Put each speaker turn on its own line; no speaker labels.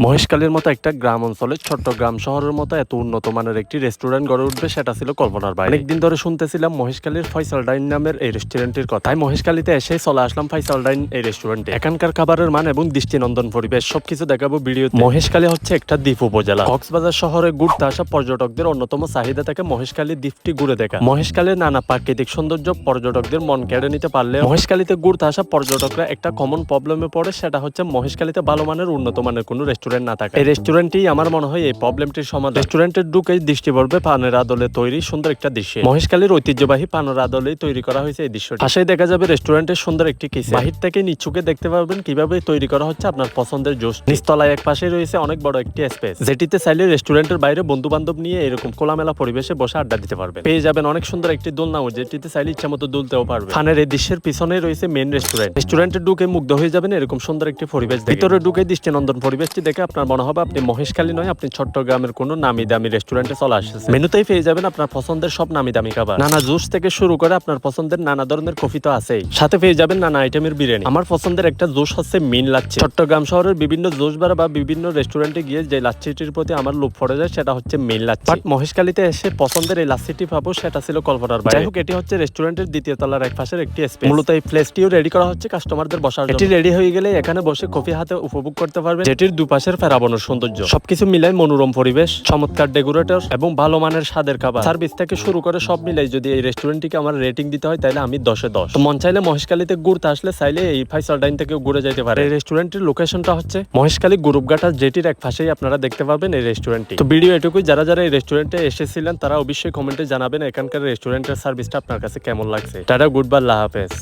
মহেশখালীর মতো একটা গ্রাম অঞ্চলে চট্টগ্রাম শহরের মতো এত উন্নত মানের একটি রেস্টুরেন্ট গড়ে উঠবে, সেটা ছিল কল্পনার বাইরে। অনেকদিন ধরে শুনতেছিলাম মহেশখালীর ফয়সাল ডাইন নামের এই রেস্টুরেন্টের কথা তাই মহেশখালীতে এসে চলে আসলাম ফয়সাল ডাইন এই রেস্টুরেন্টে এখানকার খাবারের মান এবং দৃষ্টিনন্দন পরিবেশ, সবকিছু দেখাবো ভিডিও মহেশখালী হচ্ছে একটা দ্বীপ উপজেলা। কক্সবাজার শহরে ঘুরতে আসা পর্যটকদের অন্যতম চাহিদা থাকে মহেশখালী দ্বীপটি ঘুরে দেখা। মহেশখালীর নানা প্রাকৃতিক সৌন্দর্য পর্যটকদের মন কেড়ে নিতে পারলে মহেশখালীতে ঘুরতে আসা পর্যটকরা একটা কমন প্রবলেমে পড়ে, সেটা হচ্ছে মহেশখালীতে ভালো মানের, উন্নত মানের কোনো রেস্টুরেন্ট না থাকে এই রেস্টুরেন্টই আমার মনে হয় এই প্রবলেমটির সমাধান। রেস্টুরেন্টের ঢুকেই দৃষ্টি পড়বে পানের আদলে তৈরি সুন্দর একটা দৃশ্য। মহেশখালীর ঐতিহ্যবাহী পানের আদলে তৈরি করা হয়েছে এই দৃশ্যটি। পাশেই দেখা যাবে রেস্টুরেন্টের সুন্দর একটি কিচেন বাহির থেকে নিচুকে দেখতে পারবেন কীভাবে তৈরি করা হচ্ছে আপনার পছন্দের জুস। নিচতলায় এক পাশে রয়েছে অনেক বড় একটি স্পেস যেটিতে চাইলে রেস্টুরেন্টের বাইরে বন্ধু বান্ধব নিয়ে এরকম খোলামেলা পরিবেশে বসে আড্ডা দিতে পারবে পেয়ে যাবেন অনেক সুন্দর একটি দোলনাও যেটিতে চাইলে ইচ্ছা মতো দুলতেও পারবে ফানের এই দৃশ্যের পিছনে রয়েছে মেন রেস্টুরেন্ট রেস্টুরেন্টে ঢুকে মুগ্ধ হয়ে যাবেন এরকম সুন্দর একটি পরিবেশ ভিতরে ঢুকে দৃষ্টিনন্দন পরিবেশটি দেখে আপনার মনে হবে আপনি মহেশখালী নয় আপনি চট্টগ্রামের কোনো নামি দামি রেস্টুরেন্টে চলে আসছেন মেনুতেই পেয়ে যাবেন আপনার পছন্দের সব নামি দামি খাবার। নানা জুস থেকে শুরু করে আপনার পছন্দের নানা ধরনের কফি তো আছেই। সাথে পেয়ে যাবেন নানা আইটেমের বিরিয়ানি। আমার পছন্দের একটা জুস হচ্ছে মিন লাচ্ছি। চট্টগ্রাম শহরের বিভিন্ন জুস বার বা বিভিন্ন রেস্টুরেন্টে গিয়ে যে লাচ্ছিটির প্রতি আমার লোভ পড়ে যায় সেটা হচ্ছে মিন লাচ্ছি। বাট মহেশখালীতে এসে পছন্দের এই লাচ্ছিটি পাবো সেটা ছিল কল্পনার বাইরে। যাই হোক এটি হচ্ছে রেস্টুরেন্টের দ্বিতীয় তলার এক পাশের একটি স্পেস মূলত এই প্লেসটিও রেডি করা হচ্ছে কাস্টমারদের বসার জন্য। এটি রেডি হয়ে গেলে এখানে বসে কফি হাতে উপভোগ করতে পারবেন। যেটির দুপাশের ফেরাবনের সৌন্দর্য। সবকিছু মিলাই মনোরম পরিবেশ, চমৎকার ডেকোরেটর এবং ভালো মানের স্বাদের খাবার। সার্ভিস থেকে শুরু করে সব মিলাই যদি এই রেস্টুরেন্টটিকে আমার রেটিং দিতে হয়, তাহলে আমি দশে দশ। তো মন চাইলে মহেশখালীতে ঘুরতে আসলে চাইলে এই ফাইসাল ডাইন থেকে ঘুরে যেতে পারে। এই রেস্টুরেন্টের লোকেশনটা হচ্ছে মহেশখালী গুরুপঘাটা যেটির এক পাশেই, আপনারা দেখতে পাবেন এই রেস্টুরেন্টটি তো ভিডিও এটুকুই, যারা যারা এই রেস্টুরেন্টে এসেছিলেন, তারা অবশ্যই কমেন্টে জানাবেন এখানকার রেস্টুরেন্টের সার্ভিসটা আপনার কাছে কেমন লাগছে। টাটা গুড বা আল্লাহ হাফেজ।